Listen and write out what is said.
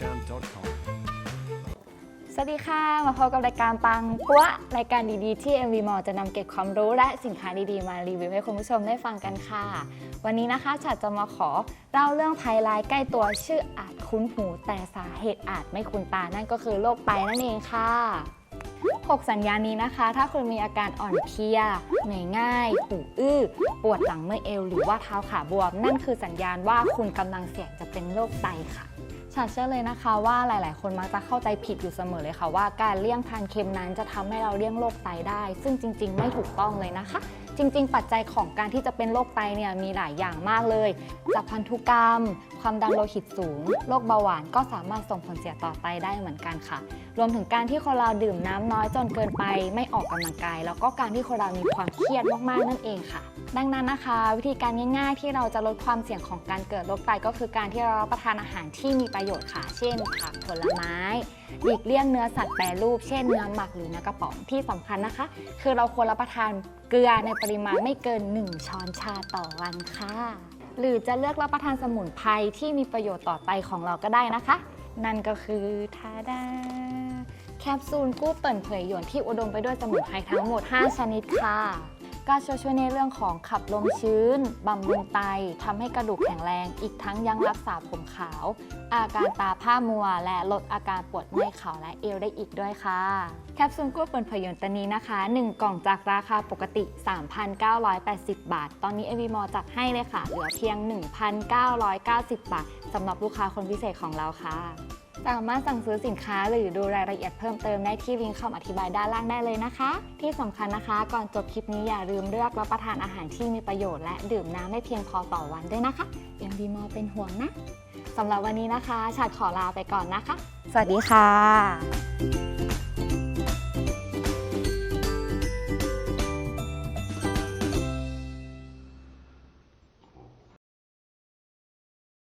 sound.com. สวัสดีค่ะ มาพบกับรายการปังปั้วรายการดีๆ ที่ MV m a l l จะนำเก็บความรู้และสินค้าดีๆ มารีวิวให้คุณผู้ชมได้ฟังกันค่ะ วันนี้นะคะฉัดจะมาขอเล่าเรื่องภัยร้ายใกล้ตัวชื่ออาจคุ้นหู แต่สาเหตุอาจไม่คุ้นตานั่นก็คือโรคไตนั่นเองค่ะ 6 สัญญาณนี้นะคะ ถ้าคุณมีอาการอ่อนเพลียเหนื่อยง่าย หูอื้อ ปวดหลังเมื่อยเอว หรือว่าเท้าขาบวม นั่นคือสัญญาณว่าคุณกำลังเสี่ยงจะเป็นโรคไตค่ะฉันเชื่อเลยนะคะว่าหลาย ๆ คนมักจะเข้าใจผิดอยู่เสมอเลยค่ะว่าการเลี่ยงทานเค็มนั้นจะทำให้เราเลี่ยงโรคไตได้ ซึ่งจริง ๆ ไม่ถูกต้องเลยนะคะ จริง ๆ ปัจจัยของการที่จะเป็นโรคไตเนี่ยมีหลายอย่างมากเลย จากพันธุกรรม ความดันโลหิตสูง โรคเบาหวานก็สามารถส่งผลเสียต่อไตได้เหมือนกันค่ะ รวมถึงการที่คนเราดื่มน้ำน้อยจนเกินไปไม่ออกกำลังกาย แล้วก็การที่คนเรามีความเครียดมากๆนั่นเองค่ะ ดังนั้นนะคะ วิธีการง่ายๆ ที่เราจะลดความเสี่ยงของการเกิดโรคไตก็คือการที่เรารับประทานอาหารที่มีประโยชน์ค่ะ เช่นผักผลไม้หลีกเลี่ยงเนื้อสัตว์แปรรูป เช่นเนื้อหมักหรือเนื้อกระป๋องที่สำคัญนะคะ คือเราควรรับประทานเกลือในปริมาณไม่เกิน 1 ช้อนชาต่อวันค่ะ หรือจะเลือกรับประทานสมุนไพรที่มีประโยชน์ต่อไตของเราก็ได้นะคะ นั่นก็คือทาดา แคปซูลกู้เปิ่นเผยหยวนที่อุดมไปด้วยสมุนไพรทั้งหมด 5 ชนิดค่ะก็ช่วยช่วยในเรื่องของขับลมชื้น บำรุงไตทำให้กระดูกแข็งแรง อีกทั้งยังรักษาผมขาว อาการตาผ้ามัว และลดอาการปวดเมื่อยเข่าและเอวได้อีกด้วยค่ะ แคปซูลกู้เปิ่นเผยหยวนตัวนี้นะคะ 1 กล่องจากราคาปกติ 3,980 บาท ตอนนี้เอวีมอจัดให้เลยค่ะ เหลือเพียง 1,990 บาทสำหรับลูกค้าคนพิเศษของเราค่ะ สามารถสั่งซื้อสินค้าหรือดูรายละเอียดเพิ่มเติมได้ที่ลิงก์คำอธิบายด้านล่างได้เลยนะคะ ที่สำคัญนะคะก่อนจบคลิปนี้อย่าลืมเลือกรับประทานอาหารที่มีประโยชน์และดื่มน้ำให้เพียงพอต่อวันด้วยนะคะยังดีมอเป็นห่วงนะสำหรับวันนี้นะคะ ชาดขอลาไปก่อนนะคะ สวัสดีค่ะ